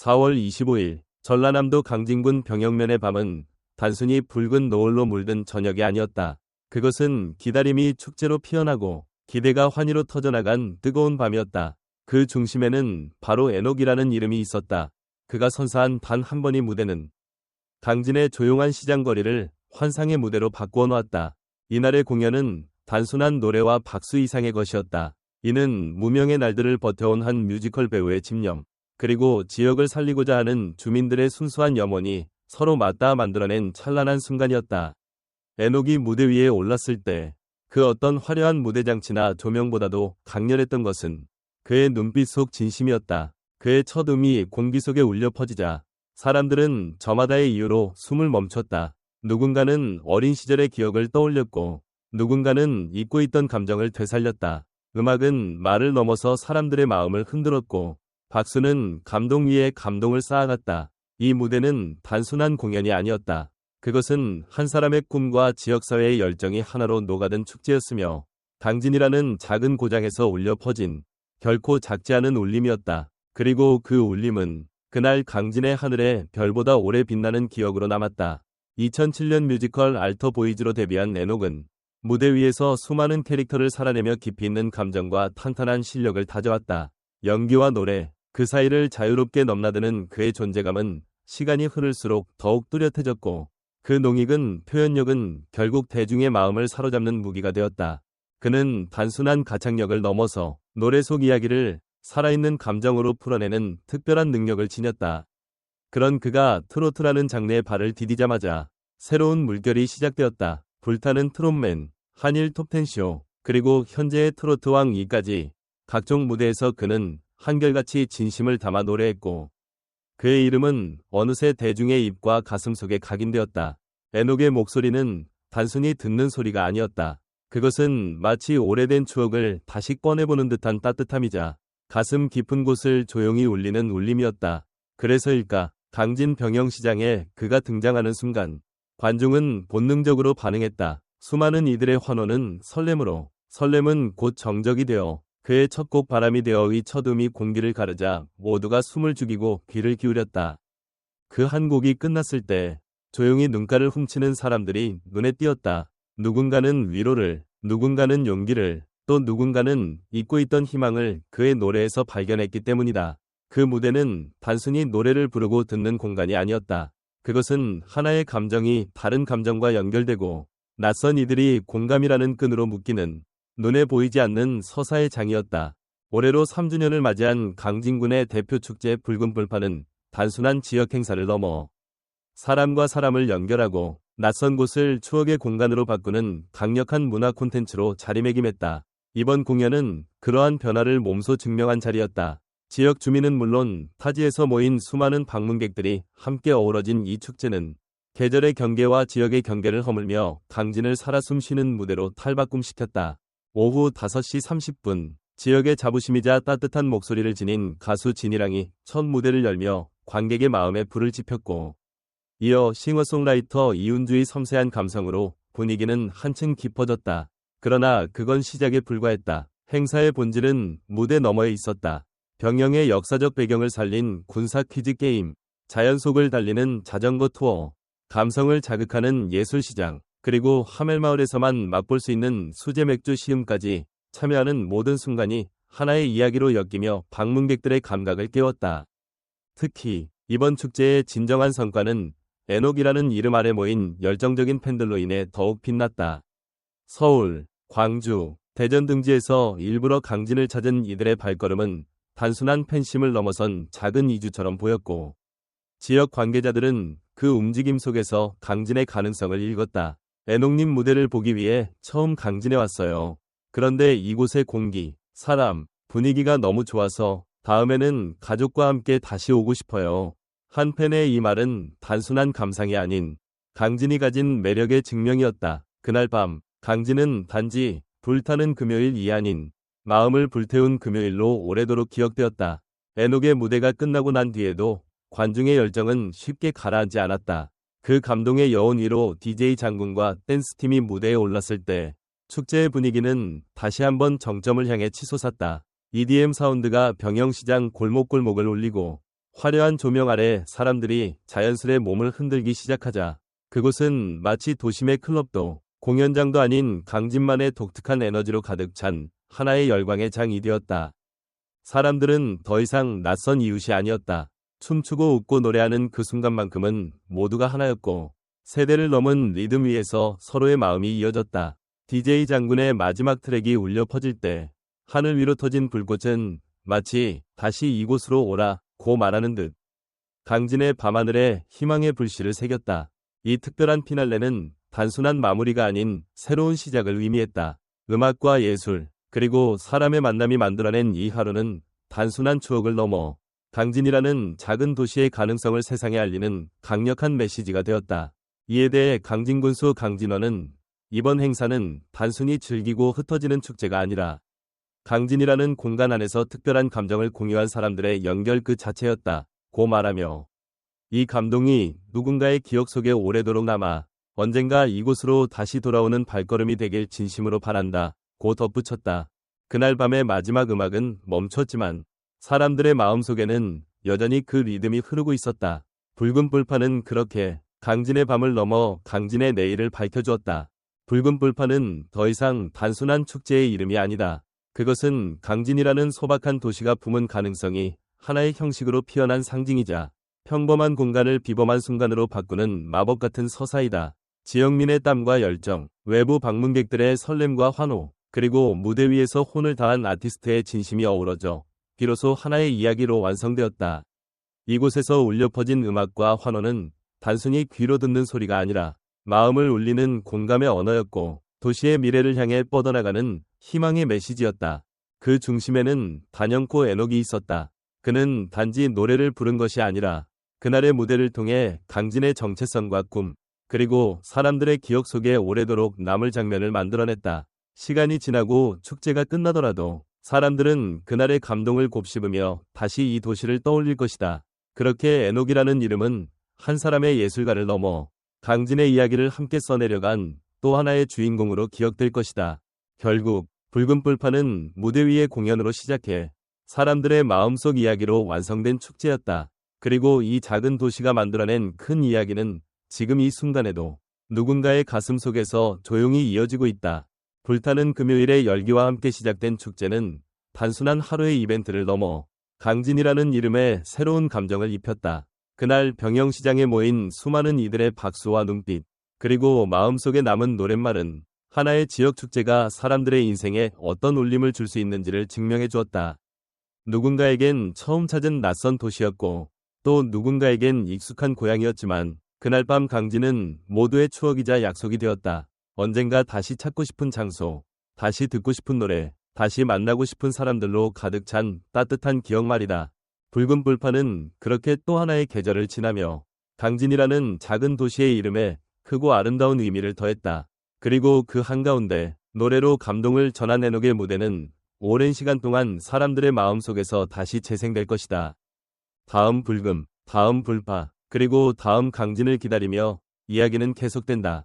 4월 25일 전라남도 강진군 병영면의 밤은 단순히 붉은 노을로 물든 저녁이 아니었다. 그것은 기다림이 축제로 피어나고 기대가 환희로 터져나간 뜨거운 밤이었다. 그 중심에는 바로 에녹이라는 이름이 있었다. 그가 선사한 단 한 번의 무대는 강진의 조용한 시장거리를 환상의 무대로 바꾸어 놓았다. 이날의 공연은 단순한 노래와 박수 이상의 것이었다. 이는 무명의 날들을 버텨온 한 뮤지컬 배우의 집념, 그리고 지역을 살리고자 하는 주민들의 순수한 염원이 서로 맞닿아 만들어낸 찬란한 순간이었다. 에녹이 무대 위에 올랐을 때 그 어떤 화려한 무대 장치나 조명보다도 강렬했던 것은 그의 눈빛 속 진심이었다. 그의 첫 음이 공기 속에 울려 퍼지자 사람들은 저마다의 이유로 숨을 멈췄다. 누군가는 어린 시절의 기억을 떠올렸고 누군가는 잊고 있던 감정을 되살렸다. 음악은 말을 넘어서 사람들의 마음을 흔들었고 박수는 감동 위에 감동을 쌓아갔다. 이 무대는 단순한 공연이 아니었다. 그것은 한 사람의 꿈과 지역사회의 열정이 하나로 녹아든 축제였으며 강진이라는 작은 고장에서 울려 퍼진 결코 작지 않은 울림이었다. 그리고 그 울림은 그날 강진의 하늘에 별보다 오래 빛나는 기억으로 남았다. 2007년 뮤지컬 알터 보이즈로 데뷔한 에녹은 무대 위에서 수많은 캐릭터를 살아내며 깊이 있는 감정과 탄탄한 실력을 다져왔다. 연기와 노래, 그 사이를 자유롭게 넘나드는 그의 존재감은 시간이 흐를수록 더욱 뚜렷해졌고 그 농익은 표현력은 결국 대중의 마음을 사로잡는 무기가 되었다. 그는 단순한 가창력을 넘어서 노래 속 이야기를 살아있는 감정으로 풀어내는 특별한 능력을 지녔다. 그런 그가 트로트라는 장르에 발을 디디자마자 새로운 물결이 시작되었다. 불타는 트롯맨, 한일 톱텐쇼, 그리고 현재의 트로트 왕 2까지 각종 무대에서 그는 한결같이 진심을 담아 노래했고 그의 이름은 어느새 대중의 입과 가슴 속에 각인되었다. 에녹의 목소리는 단순히 듣는 소리가 아니었다. 그것은 마치 오래된 추억을 다시 꺼내보는 듯한 따뜻함이자 가슴 깊은 곳을 조용히 울리는 울림이었다. 그래서일까 강진 병영시장에 그가 등장하는 순간 관중은 본능적으로 반응했다. 수많은 이들의 환호는 설렘으로 설렘은 곧 정적이 되어 그의 첫 곡 바람이 되어의 첫 음이 공기를 가르자 모두가 숨을 죽이고 귀를 기울였다. 그 한 곡이 끝났을 때 조용히 눈가를 훔치는 사람들이 눈에 띄었다. 누군가는 위로를, 누군가는 용기를, 또 누군가는 잊고 있던 희망을 그의 노래에서 발견했기 때문이다. 그 무대는 단순히 노래를 부르고 듣는 공간이 아니었다. 그것은 하나의 감정이 다른 감정과 연결되고 낯선 이들이 공감이라는 끈으로 묶이는 눈에 보이지 않는 서사의 장이었다. 올해로 3주년을 맞이한 강진군의 대표 축제 붉은 불판은 단순한 지역 행사를 넘어 사람과 사람을 연결하고 낯선 곳을 추억의 공간으로 바꾸는 강력한 문화 콘텐츠로 자리매김했다. 이번 공연은 그러한 변화를 몸소 증명한 자리였다. 지역 주민은 물론 타지에서 모인 수많은 방문객들이 함께 어우러진 이 축제는 계절의 경계와 지역의 경계를 허물며 강진을 살아 숨쉬는 무대로 탈바꿈시켰다. 오후 5시 30분 지역의 자부심이자 따뜻한 목소리를 지닌 가수 진이랑이 첫 무대를 열며 관객의 마음에 불을 지폈고 이어 싱어송라이터 이운주의 섬세한 감성으로 분위기는 한층 깊어졌다. 그러나 그건 시작에 불과했다. 행사의 본질은 무대 너머에 있었다. 병영의 역사적 배경을 살린 군사 퀴즈 게임, 자연 속을 달리는 자전거 투어, 감성을 자극하는 예술시장, 그리고 하멜마을에서만 맛볼 수 있는 수제 맥주 시음까지 참여하는 모든 순간이 하나의 이야기로 엮이며 방문객들의 감각을 깨웠다. 특히 이번 축제의 진정한 성과는 에녹이라는 이름 아래 모인 열정적인 팬들로 인해 더욱 빛났다. 서울, 광주, 대전 등지에서 일부러 강진을 찾은 이들의 발걸음은 단순한 팬심을 넘어선 작은 이주처럼 보였고 지역 관계자들은 그 움직임 속에서 강진의 가능성을 읽었다. 애녹님 무대를 보기 위해 처음 강진에 왔어요. 그런데 이곳의 공기, 사람, 분위기가 너무 좋아서 다음에는 가족과 함께 다시 오고 싶어요. 한 팬의 이 말은 단순한 감상이 아닌 강진이 가진 매력의 증명이었다. 그날 밤 강진은 단지 불타는 금요일이 아닌 마음을 불태운 금요일로 오래도록 기억되었다. 에녹의 무대가 끝나고 난 뒤에도 관중의 열정은 쉽게 가라앉지 않았다. 그 감동의 여운 위로 DJ 장군과 댄스팀이 무대에 올랐을 때 축제의 분위기는 다시 한번 정점을 향해 치솟았다. EDM 사운드가 병영시장 골목골목을 울리고 화려한 조명 아래 사람들이 자연스레 몸을 흔들기 시작하자 그곳은 마치 도심의 클럽도 공연장도 아닌 강진만의 독특한 에너지로 가득 찬 하나의 열광의 장이 되었다. 사람들은 더 이상 낯선 이웃이 아니었다. 춤추고 웃고 노래하는 그 순간만큼은 모두가 하나였고 세대를 넘은 리듬 위에서 서로의 마음이 이어졌다. DJ 장군의 마지막 트랙이 울려 퍼질 때 하늘 위로 터진 불꽃은 마치 다시 이곳으로 오라 고 말하는 듯 강진의 밤하늘에 희망의 불씨를 새겼다. 이 특별한 피날레는 단순한 마무리가 아닌 새로운 시작을 의미했다. 음악과 예술, 그리고 사람의 만남이 만들어낸 이 하루는 단순한 추억을 넘어 강진이라는 작은 도시의 가능성을 세상에 알리는 강력한 메시지가 되었다. 이에 대해 강진군수 강진원은 이번 행사는 단순히 즐기고 흩어지는 축제가 아니라 강진이라는 공간 안에서 특별한 감정을 공유한 사람들의 연결 그 자체였다. 고 말하며 이 감동이 누군가의 기억 속에 오래도록 남아 언젠가 이곳으로 다시 돌아오는 발걸음이 되길 진심으로 바란다. 고 덧붙였다. 그날 밤의 마지막 음악은 멈췄지만 사람들의 마음속에는 여전히 그 리듬이 흐르고 있었다. 붉은 불판은 그렇게 강진의 밤을 넘어 강진의 내일을 밝혀주었다. 붉은 불판은 더 이상 단순한 축제의 이름이 아니다. 그것은 강진이라는 소박한 도시가 품은 가능성이 하나의 형식으로 피어난 상징이자 평범한 공간을 비범한 순간으로 바꾸는 마법 같은 서사이다. 지역민의 땀과 열정, 외부 방문객들의 설렘과 환호, 그리고 무대 위에서 혼을 다한 아티스트의 진심이 어우러져 비로소 하나의 이야기로 완성되었다. 이곳에서 울려 퍼진 음악과 환호는 단순히 귀로 듣는 소리가 아니라 마음을 울리는 공감의 언어였고 도시의 미래를 향해 뻗어나가는 희망의 메시지였다. 그 중심에는 단연코 에녹이 있었다. 그는 단지 노래를 부른 것이 아니라 그날의 무대를 통해 강진의 정체성과 꿈, 그리고 사람들의 기억 속에 오래도록 남을 장면을 만들어냈다. 시간이 지나고 축제가 끝나더라도 사람들은 그날의 감동을 곱씹으며 다시 이 도시를 떠올릴 것이다. 그렇게 에녹이라는 이름은 한 사람의 예술가를 넘어 강진의 이야기를 함께 써내려간 또 하나의 주인공으로 기억될 것이다. 결국 붉은 뿔파는 무대 위의 공연으로 시작해 사람들의 마음속 이야기로 완성된 축제였다. 그리고 이 작은 도시가 만들어낸 큰 이야기는 지금 이 순간에도 누군가의 가슴 속에서 조용히 이어지고 있다. 불타는 금요일의 열기와 함께 시작된 축제는 단순한 하루의 이벤트를 넘어 강진이라는 이름에 새로운 감정을 입혔다. 그날 병영시장에 모인 수많은 이들의 박수와 눈빛, 그리고 마음속에 남은 노랫말은 하나의 지역 축제가 사람들의 인생에 어떤 울림을 줄 수 있는지를 증명해 주었다. 누군가에겐 처음 찾은 낯선 도시였고 또 누군가에겐 익숙한 고향이었지만 그날 밤 강진은 모두의 추억이자 약속이 되었다. 언젠가 다시 찾고 싶은 장소, 다시 듣고 싶은 노래, 다시 만나고 싶은 사람들로 가득 찬 따뜻한 기억 말이다. 붉은 불판은 그렇게 또 하나의 계절을 지나며 강진이라는 작은 도시의 이름에 크고 아름다운 의미를 더했다. 그리고 그 한가운데 노래로 감동을 전한 에녹의 무대는 오랜 시간 동안 사람들의 마음속에서 다시 재생될 것이다. 다음 불금, 다음 불파, 그리고 다음 강진을 기다리며 이야기는 계속된다.